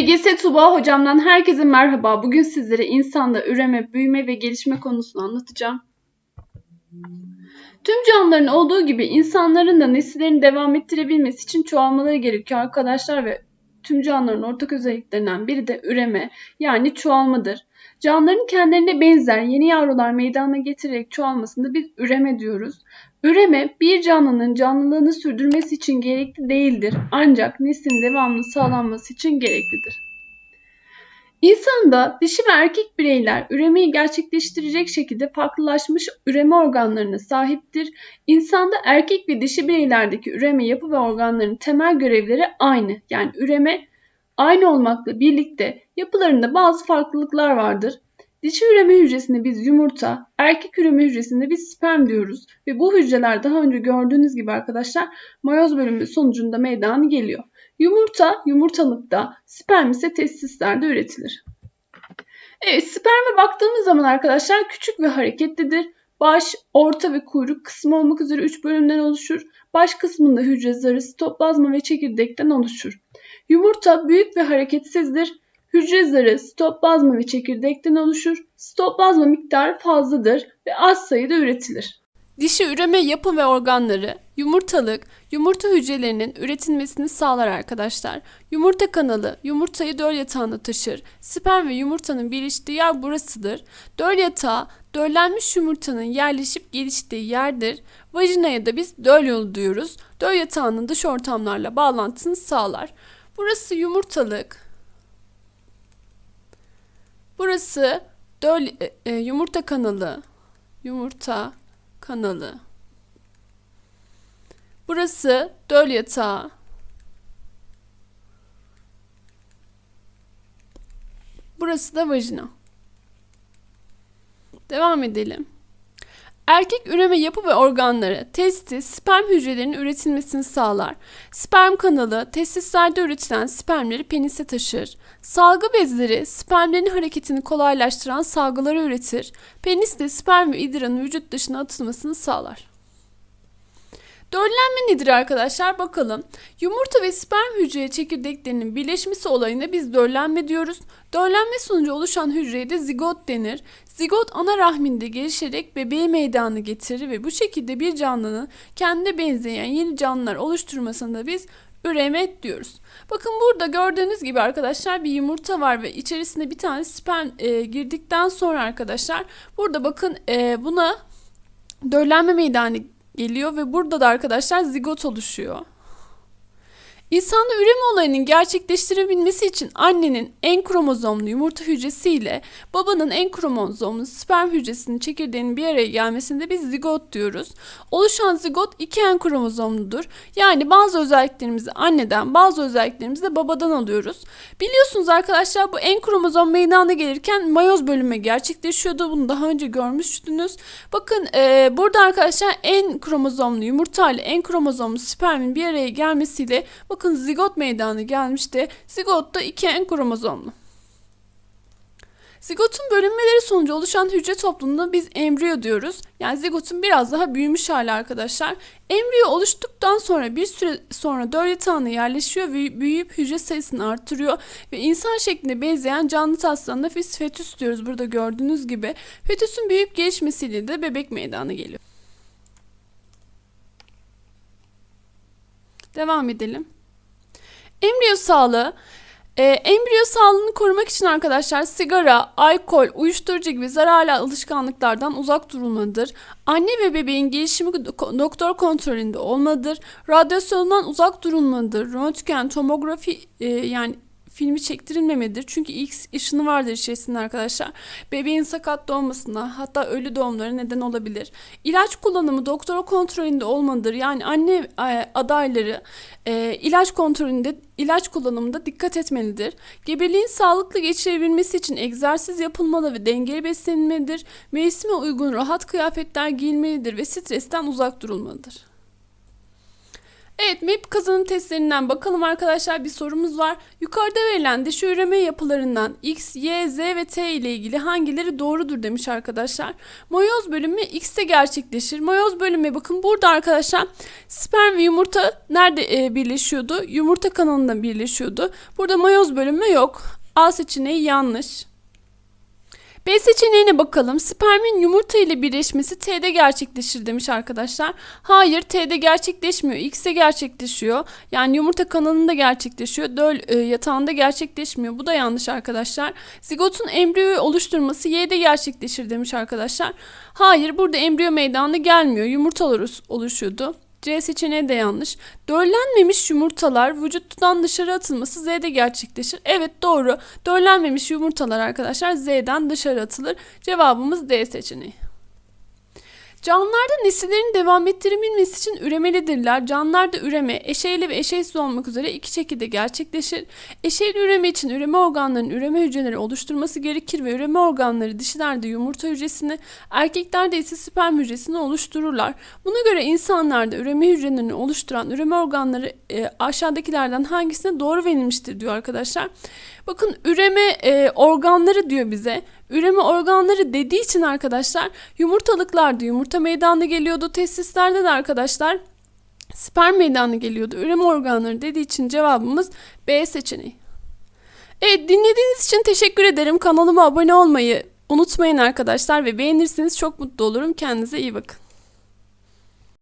LGS Tuba hocamdan herkese merhaba. Bugün sizlere insanda üreme, büyüme ve gelişme konusunu anlatacağım. Tüm canlıların olduğu gibi insanların da nesillerini devam ettirebilmesi için çoğalmaları gerekiyor arkadaşlar ve tüm canlıların ortak özelliklerinden biri de üreme yani çoğalmadır. Canlıların kendilerine benzer yeni yavrular meydana getirerek çoğalmasında biz üreme diyoruz. Üreme bir canlının canlılığını sürdürmesi için gerekli değildir ancak neslin devamlı sağlanması için gereklidir. İnsanda dişi ve erkek bireyler üremeyi gerçekleştirecek şekilde farklılaşmış üreme organlarına sahiptir. İnsanda erkek ve dişi bireylerdeki üreme yapı ve organların temel görevleri aynı. Yani üreme aynı olmakla birlikte yapılarında bazı farklılıklar vardır. Dişi üreme hücresinde biz yumurta, erkek üreme hücresinde biz sperm diyoruz ve bu hücreler daha önce gördüğünüz gibi arkadaşlar mayoz bölümü sonucunda meydana geliyor. Yumurta yumurtalıkta, sperm ise testislerde üretilir. Evet, sperme baktığımız zaman arkadaşlar küçük ve hareketlidir. Baş, orta ve kuyruk kısmı olmak üzere 3 bölümden oluşur. Baş kısmında hücre zarı, sitoplazma ve çekirdekten oluşur. Yumurta büyük ve hareketsizdir. Hücre zarı sitoplazma ve çekirdekten oluşur. Sitoplazma miktarı fazladır ve az sayıda üretilir. Dişi üreme yapı ve organları yumurtalık, yumurta hücrelerinin üretilmesini sağlar arkadaşlar. Yumurta kanalı yumurtayı döl yatağına taşır. Sperm ve yumurtanın birleştiği yer burasıdır. Döl yatağı döllenmiş yumurtanın yerleşip geliştiği yerdir. Vajinaya da biz döl yolu diyoruz. Döl yatağının dış ortamlarla bağlantısını sağlar. Burası yumurtalık. Burası döl, e, e, yumurta kanalı. Yumurta kanalı. Burası döl yatağı. Burası da vajina. Devam edelim. Erkek üreme yapı ve organları testis, sperm hücrelerinin üretilmesini sağlar. Sperm kanalı testislerde üretilen spermleri penise taşır. Salgı bezleri spermlerin hareketini kolaylaştıran salgıları üretir. Penis de sperm ve idrarın vücut dışına atılmasını sağlar. Döllenme nedir arkadaşlar bakalım. Yumurta ve sperm hücre çekirdeklerinin birleşmesi olayına biz döllenme diyoruz. Döllenme sonucu oluşan hücreye de zigot denir. Zigot ana rahminde gelişerek bebeği meydana getirir ve bu şekilde bir canlının kendine benzeyen yeni canlılar oluşturmasında biz üreme diyoruz. Bakın burada gördüğünüz gibi arkadaşlar bir yumurta var ve içerisinde bir tane sperm e, girdikten sonra arkadaşlar burada bakın e, buna döllenme meydana geliyor ve burada da arkadaşlar zigot oluşuyor. İnsanda üreme olayının gerçekleştirebilmesi için annenin en kromozomlu yumurta hücresi ile babanın en kromozomlu sperm hücresinin çekirdeğinin bir araya gelmesinde biz zigot diyoruz. Oluşan zigot iki en kromozomludur. Yani bazı özelliklerimizi anneden bazı özelliklerimizi de babadan alıyoruz. Biliyorsunuz arkadaşlar bu en kromozom meydana gelirken mayoz bölünme gerçekleşiyordu. Bunu daha önce görmüştünüz. Bakın e, burada arkadaşlar en kromozomlu yumurta ile en kromozomlu spermin bir araya gelmesiyle bakın Bakın zigot meydana gelmişti. Zigot da iki en kromozomlu. Zigotun bölünmeleri sonucu oluşan hücre topluluğuna biz embriyo diyoruz. Yani zigotun biraz daha büyümüş hali arkadaşlar. Embriyo oluştuktan sonra bir süre sonra döl yatağına yerleşiyor ve büyüyüp hücre sayısını artırıyor ve insan şeklinde benzeyen canlı taslarına biz fetüs diyoruz burada gördüğünüz gibi. Fetüsün büyüyüp gelişmesiyle de bebek meydana geliyor. Devam edelim. Embriyo sağlığı e, embriyo sağlığını korumak için arkadaşlar sigara, alkol, uyuşturucu gibi zararlı alışkanlıklardan uzak durulmalıdır. Anne ve bebeğin gelişimi doktor kontrolünde olmalıdır. Radyasyondan uzak durulmalıdır. Röntgen, tomografi e, yani filmi çektirilmemelidir. Çünkü X ışını vardır içerisinde arkadaşlar. Bebeğin sakat doğmasına hatta ölü doğumlara neden olabilir. İlaç kullanımı doktora kontrolünde olmalıdır. Yani anne e, adayları e, ilaç kontrolünde ilaç kullanımında dikkat etmelidir. Gebeliğin sağlıklı geçirebilmesi için egzersiz yapılmalı ve dengeli beslenilmelidir. Mevsime uygun rahat kıyafetler giyilmelidir ve stresten uzak durulmalıdır. Evet MEP kazanım testlerinden bakalım arkadaşlar bir sorumuz var. Yukarıda verilen dişi üreme yapılarından X, Y, Z ve T ile ilgili hangileri doğrudur demiş arkadaşlar. Mayoz bölümü X'te gerçekleşir. Mayoz bölümü bakın burada arkadaşlar sperm ve yumurta nerede e, birleşiyordu? Yumurta kanalında birleşiyordu. Burada mayoz bölümü yok. A seçeneği yanlış. B seçeneğine bakalım. Spermin yumurta ile birleşmesi T'de gerçekleşir demiş arkadaşlar. Hayır T'de gerçekleşmiyor. X'te gerçekleşiyor. Yani yumurta kanalında gerçekleşiyor. Döl e, yatağında gerçekleşmiyor. Bu da yanlış arkadaşlar. Zigotun embriyoyu oluşturması Y'de gerçekleşir demiş arkadaşlar. Hayır burada embriyo meydana gelmiyor. Yumurtalar oluşuyordu. C seçeneği de yanlış. Döllenmemiş yumurtalar vücuttan dışarı atılması Z'de gerçekleşir. Evet doğru. Döllenmemiş yumurtalar arkadaşlar Z'den dışarı atılır. Cevabımız D seçeneği. Canlılarda nesillerin devam ettirebilmesi için üremelidirler. Canlılarda üreme eşeyli ve eşeysiz olmak üzere iki şekilde gerçekleşir. Eşeyli üreme için üreme organlarının üreme hücreleri oluşturması gerekir ve üreme organları dişilerde yumurta hücresini, erkeklerde ise sperm hücresini oluştururlar. Buna göre insanlarda üreme hücrelerini oluşturan üreme organları e, aşağıdakilerden hangisine doğru verilmiştir diyor arkadaşlar. Bakın üreme e, organları diyor bize. Üreme organları dediği için arkadaşlar yumurtalıklarda yumurta meydana geliyordu. Testislerde de arkadaşlar sperm meydana geliyordu. Üreme organları dediği için cevabımız B seçeneği. Evet dinlediğiniz için teşekkür ederim. Kanalıma abone olmayı unutmayın arkadaşlar ve beğenirseniz çok mutlu olurum. Kendinize iyi bakın.